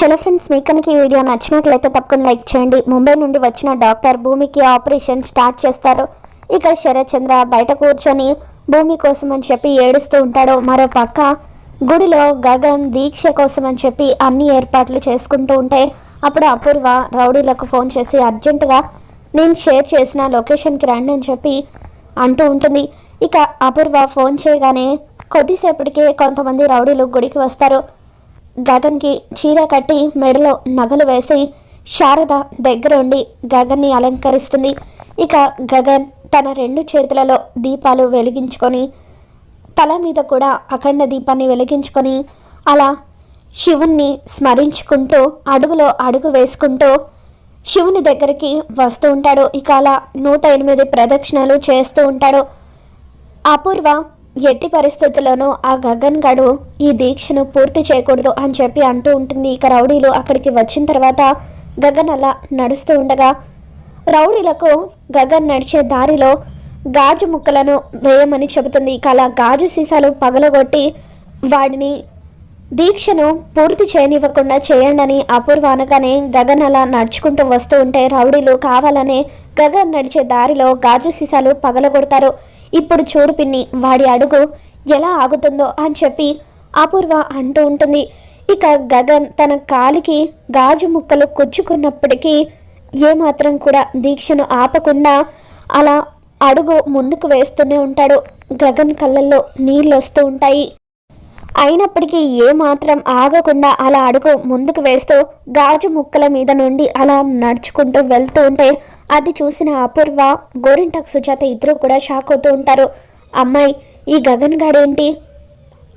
Hello friends మీకు కనుక ఈ వీడియో నచ్చినట్లయితే తప్పకుండా లైక్ చేయండి. ముంబై నుండి వచ్చిన డాక్టర్ భూమికి ఆపరేషన్ స్టార్ట్ చేస్తారు. ఇక శరత్చంద్ర బయట కూర్చొని భూమి కోసం అని చెప్పి ఏడుస్తూ ఉంటాడు. మరో పక్క గుడిలో గగన్ దీక్ష కోసం అని చెప్పి అన్ని ఏర్పాట్లు చేసుకుంటూ ఉంటే అప్పుడు అపూర్వ రౌడీలకు ఫోన్ చేసి అర్జెంటుగా నేను షేర్ చేసిన లొకేషన్కి రండి అని చెప్పి అంటూ ఉంటుంది. ఇక అపూర్వ ఫోన్ చేయగానే కొద్దిసేపటికే కొంతమంది రౌడీలు గుడికి వస్తారు. గగన్కి చీర కట్టి మెడలో నగలు వేసి శారద దగ్గర ఉండి గగన్ని అలంకరిస్తుంది. ఇక గగన్ తన రెండు చేతులలో దీపాలు వెలిగించుకొని తల మీద కూడా అఖండ దీపాన్ని వెలిగించుకొని అలా శివుణ్ణి స్మరించుకుంటూ అడుగులో అడుగు వేసుకుంటూ శివుని దగ్గరికి వస్తూ ఉంటాడు. ఇక అలా నూట ఎనిమిది ప్రదక్షిణలు చేస్తూ ఉంటాడు. అపూర్వ ఎట్టి పరిస్థితుల్లోనూ ఆ గగన్ గడు ఈ దీక్షను పూర్తి చేయకూడదు అని చెప్పి అంటూ ఉంటుంది. ఇక రౌడీలు అక్కడికి వచ్చిన తర్వాత గగన్ అలా నడుస్తూ ఉండగా రౌడీలకు గగన్ నడిచే దారిలో గాజు ముక్కలను వేయమని చెబుతుంది. ఇక అలా గాజు సీసాలు పగలగొట్టి వాడిని దీక్షను పూర్తి చేయనివ్వకుండా చేయండి అని అపూర్వ అనగానే గగన్ అలా నడుచుకుంటూ వస్తూ ఉంటే రౌడీలు కావాలనే గగన్ నడిచే దారిలో గాజు సీసాలు పగలగొడతారు. ఇప్పుడు చూడు పిన్ని వాడి అడుగు ఎలా ఆగుతుందో అని చెప్పి అపూర్వ అంటూ ఉంటుంది. ఇక గగన్ తన కాలికి గాజు ముక్కలు కుచ్చుకున్నప్పటికీ ఏమాత్రం కూడా దీక్షను ఆపకుండా అలా అడుగు ముందుకు వేస్తూనే ఉంటాడు. గగన్ కళ్ళల్లో నీళ్ళు వస్తూ ఉంటాయి. అయినప్పటికీ ఏమాత్రం ఆగకుండా అలా అడుగు ముందుకు వేస్తూ గాజు ముక్కల మీద నుండి అలా నడుచుకుంటూ వెళ్తూ ఉంటే అది చూసిన అపూర్వ గోరింటాక్ సుజాత ఇద్దరు కూడా షాక్ అవుతూ ఉంటారు. అమ్మాయి ఈ గగన్ గాడేంటి?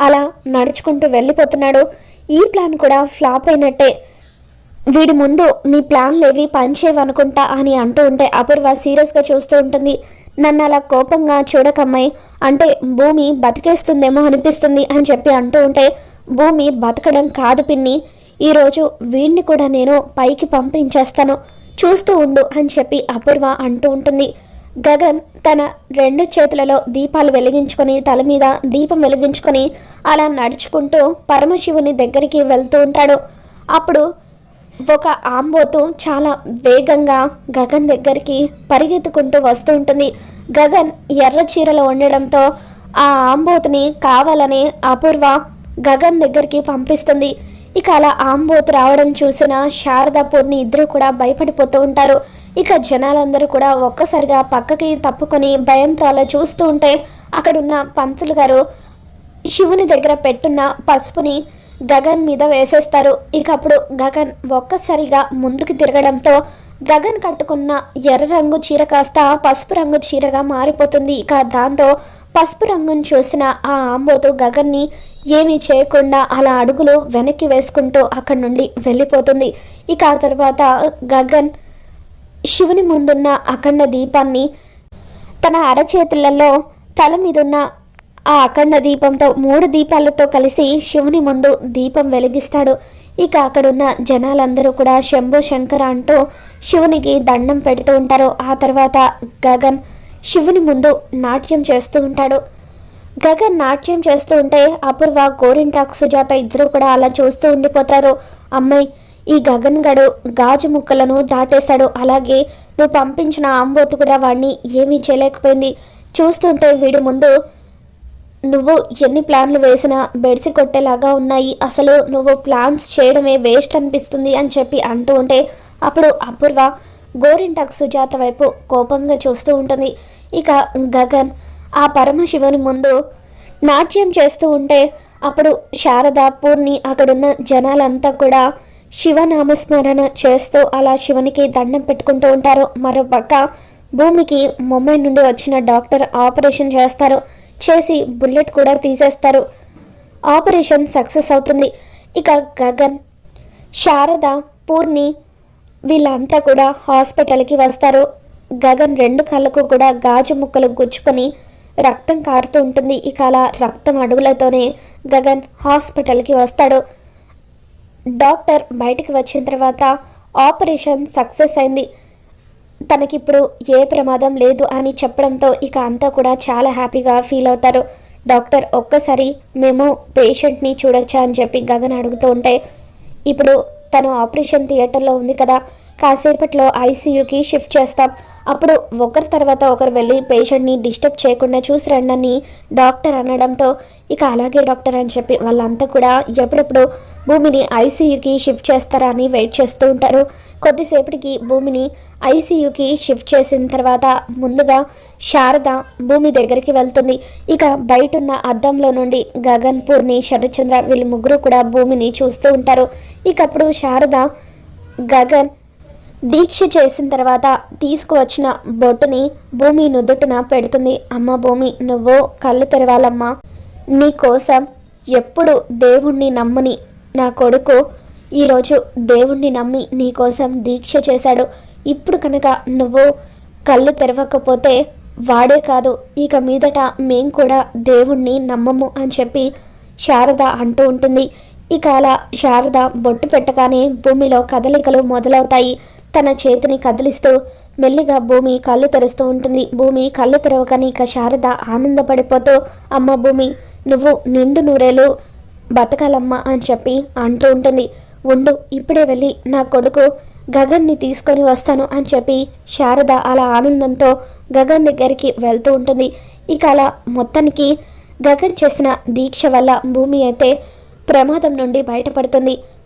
అలా నడుచుకుంటూ వెళ్ళిపోతున్నాడు. ఈ ప్లాన్ కూడా ఫ్లాప్ అయినట్టే. వీడి ముందు నీ ప్లాన్లు ఏవి పనిచేయవనుకుంటా అని అంటూ ఉంటే అపూర్వ సీరియస్గా చూస్తూ ఉంటుంది. నన్ను అలా కోపంగా చూడకమ్మాయి అంటే భూమి బతికేస్తుందేమో అనిపిస్తుంది అని చెప్పి అంటూ ఉంటే భూమి బతకడం కాదు పిన్ని. ఈరోజు వీడిని కూడా నేను పైకి పంపించేస్తాను. చూస్తూ ఉండు అని చెప్పి అపూర్వ అంటూ ఉంటుంది. గగన్ తన రెండు చేతులలో దీపాలు వెలిగించుకొని తల మీద దీపం వెలిగించుకొని అలా నడుచుకుంటూ పరమశివుని దగ్గరికి వెళ్తూ ఉంటాడు. అప్పుడు ఒక ఆంబోతు చాలా వేగంగా గగన్ దగ్గరికి పరిగెత్తుకుంటూ వస్తూ ఉంటుంది. గగన్ ఎర్ర చీరలో ఉండడంతో ఆ ఆంబోతుని కావాలని అపూర్వ గగన్ దగ్గరికి పంపిస్తుంది. ఇక అలా ఆంబోతు రావడం చూసిన శారదా పూర్ణి ఇద్దరు కూడా భయపడిపోతూ ఉంటారు. ఇక జనాలందరూ కూడా ఒక్కసారిగా పక్కకి తప్పుకొని భయంతో అలా చూస్తూ ఉంటే అక్కడున్న పంతులు గారు శివుని దగ్గర పెట్టున్న పసుపుని గగన్ మీద వేసేస్తారు. ఇక అప్పుడు గగన్ ఒక్కసారిగా ముందుకు తిరగడంతో గగన్ కట్టుకున్న ఎర్ర రంగు చీర కాస్త పసుపు రంగు చీరగా మారిపోతుంది. ఇక దాంతో పసుపు రంగును చూసిన ఆ ఆంబోతు గగన్ని ఏమీ చేయకుండా అలా అడుగులు వెనక్కి వేసుకుంటూ అక్కడి నుండి వెళ్ళిపోతుంది. ఇక ఆ తర్వాత గగన్ శివుని ముందున్న అఖండ దీపాన్ని తన అరచేతులలో తల మీదున్న ఆ అఖండ దీపంతో మూడు దీపాలతో కలిసి శివుని ముందు దీపం వెలిగిస్తాడు. ఇక అక్కడున్న జనాలందరూ కూడా శంభు శంకర అంటూ శివునికి దండం పెడుతూ ఉంటారు. ఆ తర్వాత గగన్ శివుని ముందు నాట్యం చేస్తూ ఉంటాడు. గగన్ నాట్యం చేస్తూ ఉంటే అపూర్వ గోరింటాకు సుజాత ఇద్దరు కూడా అలా చూస్తూ ఉండిపోతారు. అమ్మాయి ఈ గగన్ గడు గాజు ముక్కలను దాటేశాడు. అలాగే నువ్వు పంపించిన ఆంబోతు కూడా వాడిని ఏమీ చేయలేకపోయింది. చూస్తుంటే వీడి ముందు నువ్వు ఎన్ని ప్లాన్లు వేసినా బెడిసి కొట్టేలాగా ఉన్నాయి. అసలు నువ్వు ప్లాన్స్ చేయడమే వేస్ట్ అనిపిస్తుంది అని చెప్పి అంటూ ఉంటే అప్పుడు అపూర్వ గోరింటాకు సుజాత వైపు కోపంగా చూస్తూ ఉంటుంది. ఇక గగన్ ఆ పరమశివుని ముందు నాట్యం చేస్తూ ఉంటే అప్పుడు శారద పూర్ణి అక్కడున్న జనాలంతా కూడా శివనామస్మరణ చేస్తూ అలా శివునికి దండం పెట్టుకుంటూ ఉంటారు. మరోపక్క భూమికి ముంబై నుండి వచ్చిన డాక్టర్ ఆపరేషన్ చేస్తారు. చేసి బుల్లెట్ కూడా తీసేస్తారు. ఆపరేషన్ సక్సెస్ అవుతుంది. ఇక గగన్ శారద పూర్ణి వీళ్ళంతా కూడా హాస్పిటల్కి వస్తారు. గగన్ రెండు కళ్ళకు కూడా గాజు ముక్కలు గుచ్చుకొని రక్తం కారుతూ ఉంటుంది. ఇక అలా రక్తం అడుగులతోనే గగన్ హాస్పిటల్కి వస్తాడు. డాక్టర్ బయటికి వచ్చిన తర్వాత ఆపరేషన్ సక్సెస్ అయింది. తనకిప్పుడు ఏ ప్రమాదం లేదు అని చెప్పడంతో ఇక అంతా కూడా చాలా హ్యాపీగా ఫీల్ అవుతారు. డాక్టర్ ఒక్కసారి మేము పేషెంట్ని చూడొచ్చా అని చెప్పి గగన్ అడుగుతూ ఉంటే ఇప్పుడు తను ఆపరేషన్ థియేటర్లో ఉంది కదా కాసేపట్లో ఐసీయూకి షిఫ్ట్ చేస్తాం. అప్పుడు ఒకరి తర్వాత ఒకరు వెళ్ళి పేషెంట్ని డిస్టర్బ్ చేయకుండా చూసి రండని డాక్టర్ అనడంతో ఇక అలాగే డాక్టర్ అని చెప్పి వాళ్ళంతా కూడా ఎప్పుడెప్పుడు భూమిని ఐసీయూకి షిఫ్ట్ చేస్తారా అని వెయిట్ చేస్తూ ఉంటారు. కొద్దిసేపటికి భూమిని ఐసీయూకి షిఫ్ట్ చేసిన తర్వాత ముందుగా శారద భూమి దగ్గరికి వెళ్తుంది. ఇక బయట ఉన్న అద్దంలో నుండి గగన్ పూర్ణి శరత్చంద్ర వీళ్ళు ముగ్గురు కూడా భూమిని చూస్తూ ఉంటారు. ఇక అప్పుడు శారద గగన్ దీక్ష చేసిన తర్వాత తీసుకువచ్చిన బొట్టుని భూమి నుదుటిన పెడుతుంది. అమ్మ భూమి నువ్వు కళ్ళు తెరవాలమ్మా. నీ కోసం ఎప్పుడు దేవుణ్ణి నమ్మని నా కొడుకు. ఈరోజు దేవుణ్ణి నమ్మి నీ కోసం దీక్ష చేశాడు. ఇప్పుడు కనుక నువ్వు కళ్ళు తెరవకపోతే వాడే కాదు. ఇక మీదట మేం కూడా దేవుణ్ణి నమ్మము అని చెప్పి శారద అంటూ ఉంటుంది. ఇక అలా శారద బొట్టు పెట్టగానే భూమిలో కదలికలు మొదలవుతాయి. తన చేతిని కదిలిస్తూ మెల్లిగా భూమి కళ్ళు తెరుస్తూ ఉంటుంది. భూమి కళ్ళు తెరవగానే ఇక శారద ఆనందపడిపోతూ అమ్మ భూమి నువ్వు నిండు నూరేలు బతకాలమ్మా అని చెప్పి అంటూ ఉంటుంది. ఉండు ఇప్పుడే వెళ్ళి నా కొడుకు గగన్ని తీసుకొని వస్తాను అని చెప్పి శారద అలా ఆనందంతో గగన్ దగ్గరికి వెళ్తూ ఉంటుంది. ఇక అలా మొత్తానికి గగన్ చేసిన దీక్ష వల్ల భూమి అయితే ప్రమాదం నుండి బయటపడుతుంది.